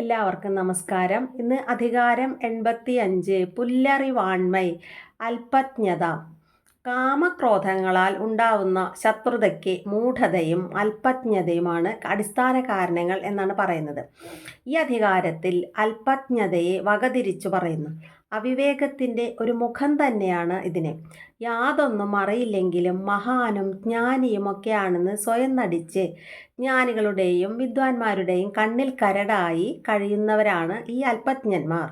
എല്ലാവർക്കും നമസ്കാരം. ഇന്ന് അധികാരം എൺപത്തി അഞ്ച് പുല്ലറിവാൺമൈ അല്പജ്ഞത കാമക്രോധങ്ങളാൽ ഉണ്ടാവുന്ന ശത്രുതയ്ക്ക് മൂഢതയും അല്പജ്ഞതയുമാണ് അടിസ്ഥാന കാരണങ്ങൾ എന്നാണ് പറയുന്നത്. ഈ അധികാരത്തിൽ അല്പജ്ഞതയെ വകതിരിച്ചു പറയുന്നു. അവിവേകത്തിന്റെ ഒരു മുഖം തന്നെയാണ് ഇതിന്. യാതൊന്നും അറിയില്ലെങ്കിലും മഹാനും ജ്ഞാനിയുമൊക്കെയാണെന്ന് സ്വയം നടിച്ച് ജ്ഞാനികളുടെയും വിദ്വാൻമാരുടെയും കണ്ണിൽ കരടായി കഴിയുന്നവരാണ് ഈ അല്പജ്ഞന്മാർ.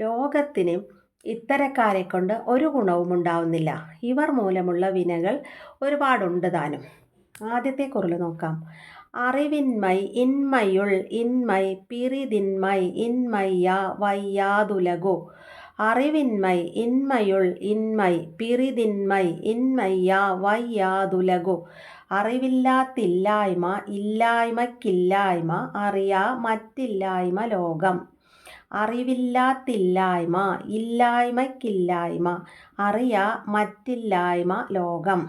ലോകത്തിന് ഇത്തരക്കാരെ കൊണ്ട് ഒരു ഗുണവും ഉണ്ടാവുന്നില്ല. ഇവർ മൂലമുള്ള വിനകൾ ഒരുപാടുണ്ട് താനും. ആദ്യത്തെ കുറിൽ നോക്കാം. അറിവിന്മൈ ഇന്മയുൾ ഇൻമൈ പിറിതിന്മൈ ഇന്മയ്യ വയ്യാതുലകു. അറിവിന്മൈ ഇന്മയുൾ ഇൻമൈ പിറിതിന്മൈ ഇന്മയ്യ വയ്യാതുലകു. അറിവില്ലാത്തില്ലായ്മ ഇല്ലായ്മക്കില്ലായ്മ അറിയാ മറ്റില്ലായ്മ ലോകം. അറിവില്ലാത്തില്ലായ്മ ഇല്ലായ്മയ്ക്കില്ലായ്മ അറിയ മറ്റില്ലായ്മ ലോകം.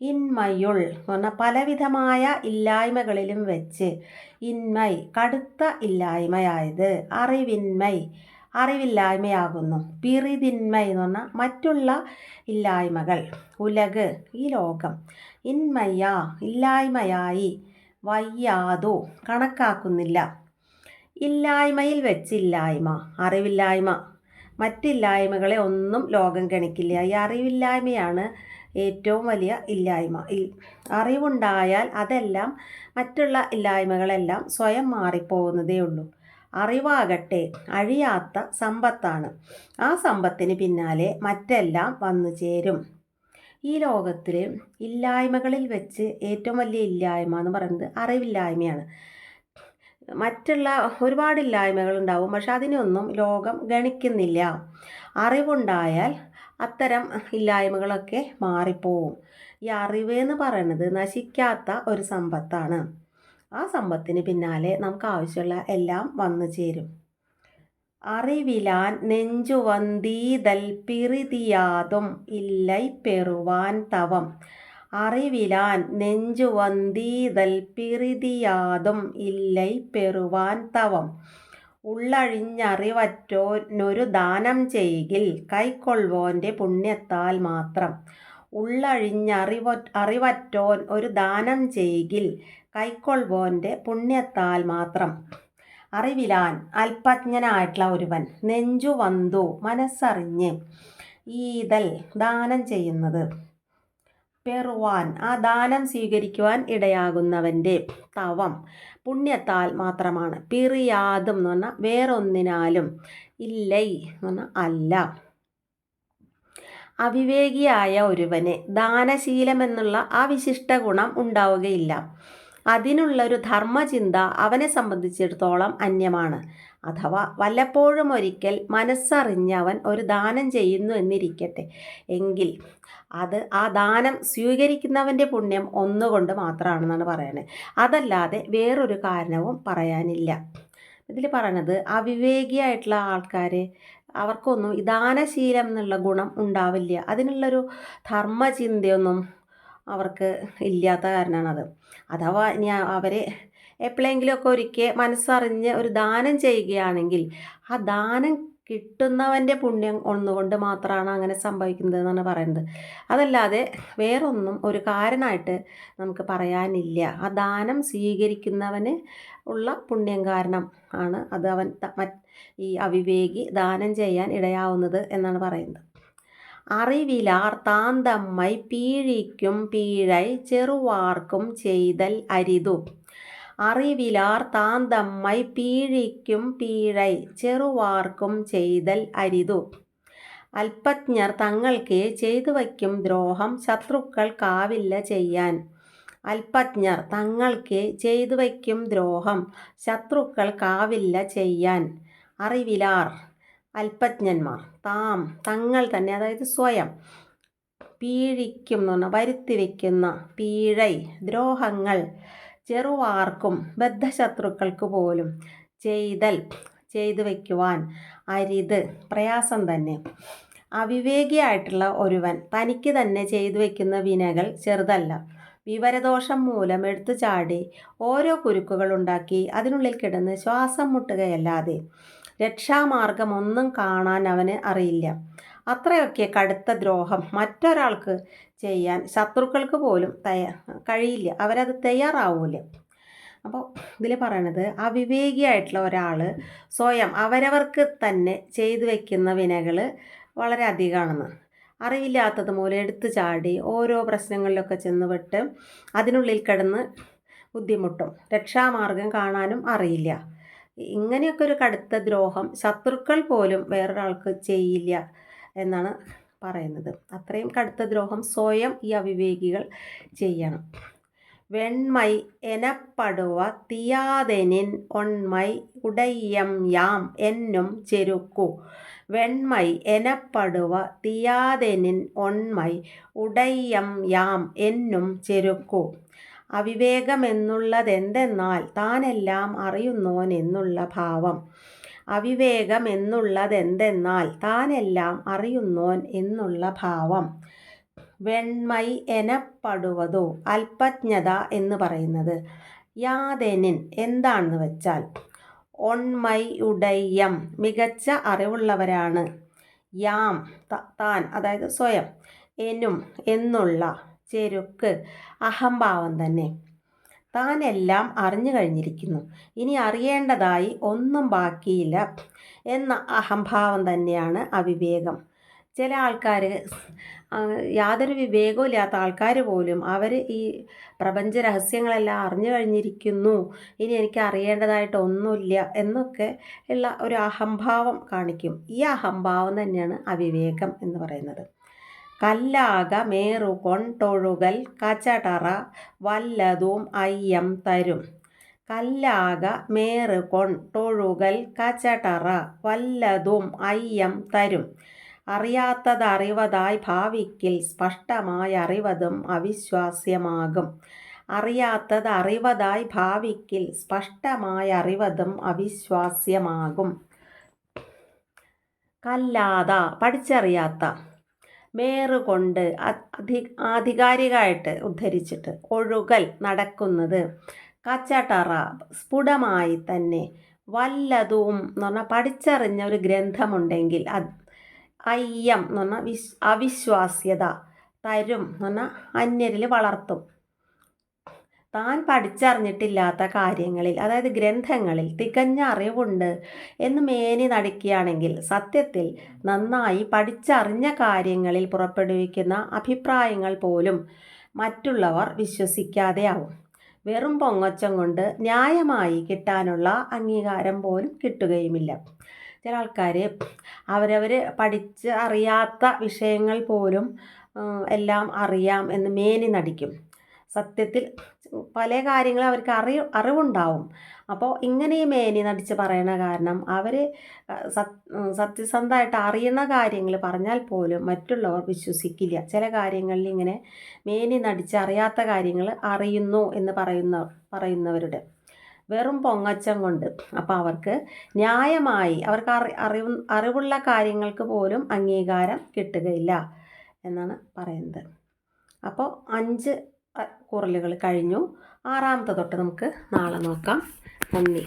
ഇന്മയുൾ എന്ന് പറഞ്ഞാൽ പലവിധമായ ഇല്ലായ്മകളിലും വെച്ച് ഇന്മൈ കടുത്ത ഇല്ലായ്മയായത് അറിവിന്മൈ അറിവില്ലായ്മയാകുന്നു. പിറിതിന്മൈ എന്ന് പറഞ്ഞാൽ മറ്റുള്ള ഇല്ലായ്മകൾ ഉലക് ഈ ലോകം. ഇന്മയ്യ ഇല്ലായ്മയായി വയ്യാതോ കണക്കാക്കുന്നില്ല. ഇല്ലായ്മയിൽ വെച്ചില്ലായ്മ അറിവില്ലായ്മ. മറ്റില്ലായ്മകളെ ഒന്നും ലോകം ഗണിക്കില്ല. ഈ അറിവില്ലായ്മയാണ് ഏറ്റവും വലിയ ഇല്ലായ്മ. അറിവുണ്ടായാൽ അതെല്ലാം മറ്റുള്ള ഇല്ലായ്മകളെല്ലാം സ്വയം മാറിപ്പോകുന്നതേ ഉള്ളൂ. അറിവാകട്ടെ അഴിയാത്ത സമ്പത്താണ്. ആ സമ്പത്തിന് പിന്നാലെ മറ്റെല്ലാം വന്നു ചേരും. ഈ ലോകത്തിൽ ഇല്ലായ്മകളിൽ വെച്ച് ഏറ്റവും വലിയ ഇല്ലായ്മ എന്ന് പറയുന്നത് അറിവില്ലായ്മയാണ്. മറ്റുള്ള ഒരുപാട് ഇല്ലായ്മകൾ ഉണ്ടാവും പക്ഷെ അതിനൊന്നും ലോകം ഗണിക്കുന്നില്ല. അറിവുണ്ടായാൽ അത്തരം ഇല്ലായ്മകളൊക്കെ മാറിപ്പോവും. ഈ അറിവ് എന്ന് പറയുന്നത് നശിക്കാത്ത ഒരു സമ്പത്താണ്. ആ സമ്പത്തിന് പിന്നാലെ നമുക്ക് ആവശ്യമുള്ള എല്ലാം വന്നു ചേരും. അറിവിലാൻ നെഞ്ചുവന്തീതൽ പിറിതിയാതും ഇല്ലൈ പെറുവാൻ തവം. അറിവിലാൻ നെഞ്ചുവന്തീതൽ പിറിതിയാതും ഇല്ലൈ പെറുവാൻ തവം. ഉള്ളഴിഞ്ഞറിവറ്റോനൊരു ദാനം ചെയ്കിൽ കൈക്കൊള്ളുവോന്റെ പുണ്യത്താൽ മാത്രം. ഉള്ളഴിഞ്ഞറിവ അറിവറ്റോൻ ഒരു ദാനം ചെയ്കിൽ കൈക്കൊള്ളുവോന്റെ പുണ്യത്താൽ മാത്രം. അറിവിലാൻ അല്പജ്ഞനായിട്ടുള്ള ഒരുവൻ നെഞ്ചു വന്തു മനസ്സറിഞ്ഞ് ഈതൽ ദാനം ചെയ്യുന്നത്. പെറുവാൻ ആ ദാനം സ്വീകരിക്കുവാൻ ഇടയാകുന്നവന്റെ തവം പുണ്യത്താൽ മാത്രമാണ്. പിറിയാതും എന്ന് പറഞ്ഞാൽ വേറൊന്നിനാലും ഇല്ലൈ എന്ന് പറഞ്ഞാൽ അല്ല. അവിവേകിയായ ഒരുവന് ദാനശീലം എന്നുള്ള ആ വിശിഷ്ട ഗുണം ഉണ്ടാവുകയില്ല. അതിനുള്ളൊരു ധർമ്മചിന്ത അവനെ സംബന്ധിച്ചിടത്തോളം അന്യമാണ്. അഥവാ വല്ലപ്പോഴും ഒരിക്കൽ മനസ്സറിഞ്ഞവൻ ഒരു ദാനം ചെയ്യുന്നു എന്നിരിക്കട്ടെ. എങ്കിൽ അത് ആ ദാനം സ്വീകരിക്കുന്നവന്റെ പുണ്യം ഒന്നുകൊണ്ട് മാത്രമാണെന്നാണ് പറയുന്നത് അതല്ലാതെ വേറൊരു കാരണവും പറയാനില്ല. ഇതിൽ പറയണത് അവിവേകിയായിട്ടുള്ള ആൾക്കാർ അവർക്കൊന്നും ദാനശീലം എന്നുള്ള ഗുണം ഉണ്ടാവില്ല. അതിനുള്ളൊരു ധർമ്മചിന്തയൊന്നും അവർക്ക് ഇല്ലാത്ത കാരണമാണത് അഥവാ ഇനി അവരെ എപ്പോഴെങ്കിലുമൊക്കെ ഒരിക്കൽ മനസ്സറിഞ്ഞ് ഒരു ദാനം ചെയ്യുകയാണെങ്കിൽ ആ ദാനം കിട്ടുന്നവന്റെ പുണ്യം ഒന്നുകൊണ്ട് മാത്രമാണ് അങ്ങനെ സംഭവിക്കുന്നത് എന്നാണ് പറയുന്നത്. അതല്ലാതെ വേറൊന്നും ഒരു കാരണമായിട്ട് നമുക്ക് പറയാനില്ല. ആ ദാനം സ്വീകരിക്കുന്നവന് ഉള്ള പുണ്യം കാരണം ആണ് അത് അവൻ ഈ അവിവേകി ദാനം ചെയ്യാൻ ഇടയാവുന്നത് എന്നാണ് പറയുന്നത്. അറിവിലാർ താന്തമ്മൈ പീഴിക്കും പീഴൈ ചെറുവാർക്കും ചെയ്തൽ അരിതു. അറിവിലാർ താന്തമ്മൈ പീഴിക്കും പീഴൈ ചെറുവാർക്കും ചെയ്തൽ അരിതു. അല്പജ്ഞർ തങ്ങൾക്ക് ചെയ്തു വയ്ക്കും ദ്രോഹം ശത്രുക്കൾ കാവില്ല ചെയ്യാൻ. അല്പജ്ഞർ തങ്ങൾക്ക് ചെയ്തു വയ്ക്കും ദ്രോഹം ശത്രുക്കൾ കാവില്ല ചെയ്യാൻ. അറിവിലാർ അല്പജ്ഞന്മാർ താം തങ്ങൾ തന്നെ അതായത് സ്വയം പീഴിക്കും എന്ന് പറഞ്ഞാൽ വരുത്തി വയ്ക്കുന്ന പീഴൈ ദ്രോഹങ്ങൾ ചെറുവാർക്കും ബദ്ധശത്രുക്കൾക്ക് പോലും ചെയ്തൽ ചെയ്തു വയ്ക്കുവാൻ അരിത് പ്രയാസം തന്നെ. അവിവേകിയായിട്ടുള്ള ഒരുവൻ തനിക്ക് തന്നെ ചെയ്തു വയ്ക്കുന്ന വിനകൾ ചെറുതല്ല. വിവരദോഷം മൂലം എടുത്തു ചാടി ഓരോ കുരുക്കുകൾ ഉണ്ടാക്കി അതിനുള്ളിൽ കിടന്ന് ശ്വാസം മുട്ടുകയല്ലാതെ രക്ഷാമാർഗമൊന്നും കാണാൻ അവന് അറിയില്ല. അത്രയൊക്കെ കടുത്ത ദ്രോഹം മറ്റൊരാൾക്ക് ചെയ്യാൻ ശത്രുക്കൾക്ക് പോലും തയ്യാ കഴിയില്ല. അവരത് തയ്യാറാവൂല. അപ്പോൾ ഇതിൽ പറയണത് അവിവേകിയായിട്ടുള്ള ഒരാൾ സ്വയം അവരവർക്ക് തന്നെ ചെയ്തു വയ്ക്കുന്ന വിനകൾ വളരെ അധികമാണെന്ന്. അറിവില്ലാത്തത് മൂലം എടുത്തു ചാടി ഓരോ പ്രശ്നങ്ങളിലൊക്കെ ചെന്നുപെട്ട് അതിനുള്ളിൽ കിടന്ന് ബുദ്ധിമുട്ടും. രക്ഷാമാർഗം കാണാനും അറിയില്ല. ഇങ്ങനെയൊക്കെ ഒരു കടുത്ത ദ്രോഹം ശത്രുക്കൾ പോലും വേറൊരാൾക്ക് ചെയ്യില്ല. എന്നാണ് പറയുന്നത്. അത്രയും കടുത്ത ദ്രോഹം സ്വയം ഈ അവിവേകികൾ ചെയ്യണം. വെൺമൈ എനപ്പടുവ തിയാതെനിൻ ഒൺമൈ ഉടയ്യം യാം എന്നും ചെരുക്കു. വെൺമൈ എനപ്പടുവ തിയാതെനിൻ ഒൺമൈ ഉടയ്യം യാം എന്നും ചെരുക്കു. അവിവേകമെന്നുള്ളതെന്തെന്നാൽ താനെല്ലാം അറിയുന്നോൻ എന്നുള്ള ഭാവം. അവിവേകമെന്നുള്ളതെന്തെന്നാൽ താനെല്ലാം അറിയുന്നോൻ എന്നുള്ള ഭാവം. വെൺമൈ എനപ്പെടുവതോ അല്പജ്ഞത എന്ന് പറയുന്നത്. യാതെനിൻ എന്താണെന്ന് വെച്ചാൽ ഒൺമൈയുടയ്യം മികച്ച അറിവുള്ളവരാണ്. യാം താൻ അതായത് സ്വയം എനും എന്നുള്ള ചെരുക്ക് അഹംഭാവം തന്നെ. താൻ എല്ലാം അറിഞ്ഞു കഴിഞ്ഞിരിക്കുന്നു. ഇനി അറിയേണ്ടതായി ഒന്നും ബാക്കിയില്ല എന്ന അഹംഭാവം തന്നെയാണ് അവിവേകം. ചില ആൾക്കാർ യാതൊരു വിവേകവും ഇല്ലാത്ത ആൾക്കാർ പോലും അവർ ഈ പ്രപഞ്ച രഹസ്യങ്ങളെല്ലാം അറിഞ്ഞു കഴിഞ്ഞിരിക്കുന്നു. ഇനി എനിക്ക് അറിയേണ്ടതായിട്ട് ഒന്നുമില്ല എന്നൊക്കെ ഉള്ള ഒരു അഹംഭാവം കാണിക്കും. ഈ അഹംഭാവം തന്നെയാണ് അവിവേകം എന്ന് പറയുന്നത്. കല്ലാക തൊഴുകൽ കചടറ വല്ലതും അയ്യം തരും. കല്ലാക തൊഴുകൽ കചടറ വല്ലതും അയ്യം തരും. അറിയാത്തത് അറിവതായി ഭാവിക്കിൽ സ്പഷ്ടമായി അറിവതും അവിശ്വാസ്യമാകും. അറിയാത്തത് അറിവതായി ഭാവിക്കിൽ സ്പഷ്ടമായി അറിവതും അവിശ്വാസ്യമാകും. കല്ലാത പഠിച്ചറിയാത്ത മേറുകൊണ്ട് അധി ആധികാരികമായിട്ട് ഉദ്ധരിച്ചിട്ട് ഒഴുകൽ നടക്കുന്നത്. കച്ചടറ സ്ഫുടമായി തന്നെ വല്ലതും എന്ന് പറഞ്ഞാൽ പഠിച്ചറിഞ്ഞ ഒരു ഗ്രന്ഥമുണ്ടെങ്കിൽ അയ്യം എന്ന് പറഞ്ഞാൽ വിശ് അവിശ്വാസ്യത തരും എന്ന് പറഞ്ഞാൽ അന്യരിൽ വളർത്തും. താൻ പഠിച്ചറിഞ്ഞിട്ടില്ലാത്ത കാര്യങ്ങളിൽ അതായത് ഗ്രന്ഥങ്ങളിൽ തികഞ്ഞ അറിവുണ്ട് എന്ന് മേനി നടിക്കുകയാണെങ്കിൽ സത്യത്തിൽ നന്നായി പഠിച്ചറിഞ്ഞ കാര്യങ്ങളിൽ പുറപ്പെടുവിക്കുന്ന അഭിപ്രായങ്ങൾ പോലും മറ്റുള്ളവർ വിശ്വസിക്കാതെയാവും. വെറും പൊങ്ങച്ചം കൊണ്ട് ന്യായമായി കിട്ടാനുള്ള അംഗീകാരം പോലും കിട്ടുകയുമില്ല. ചില ആൾക്കാർ അവരവർ പഠിച്ച് അറിയാത്ത വിഷയങ്ങൾ പോലും എല്ലാം അറിയാം എന്ന് മേനി നടിക്കും. സത്യത്തിൽ പല കാര്യങ്ങളും അവർക്ക് അറിയ അറിവുണ്ടാവും. അപ്പോൾ ഇങ്ങനെ ഈ മേനി നടിച്ച് പറയണ കാരണം അവർ സത്യസന്ധമായിട്ട് അറിയുന്ന കാര്യങ്ങൾ പറഞ്ഞാൽ പോലും മറ്റുള്ളവർ വിശ്വസിക്കില്ല. ചില കാര്യങ്ങളിൽ ഇങ്ങനെ മേനി നടിച്ച് അറിയാത്ത കാര്യങ്ങൾ അറിയുന്നു എന്ന് പറയുന്ന പറയുന്നവരുടെ വെറും പൊങ്ങച്ചം കൊണ്ട് അപ്പോൾ അവർക്ക് ന്യായമായി അവർക്ക് അറി അറിവ് അറിവുള്ള കാര്യങ്ങൾക്ക് പോലും അംഗീകാരം കിട്ടുകയില്ല എന്നാണ് പറയുന്നത്. അപ്പോൾ അഞ്ച് കുറലുകൾ കഴിഞ്ഞു. ആറാമത്തെ തൊട്ട് നമുക്ക് നാളെ നോക്കാം. നന്ദി.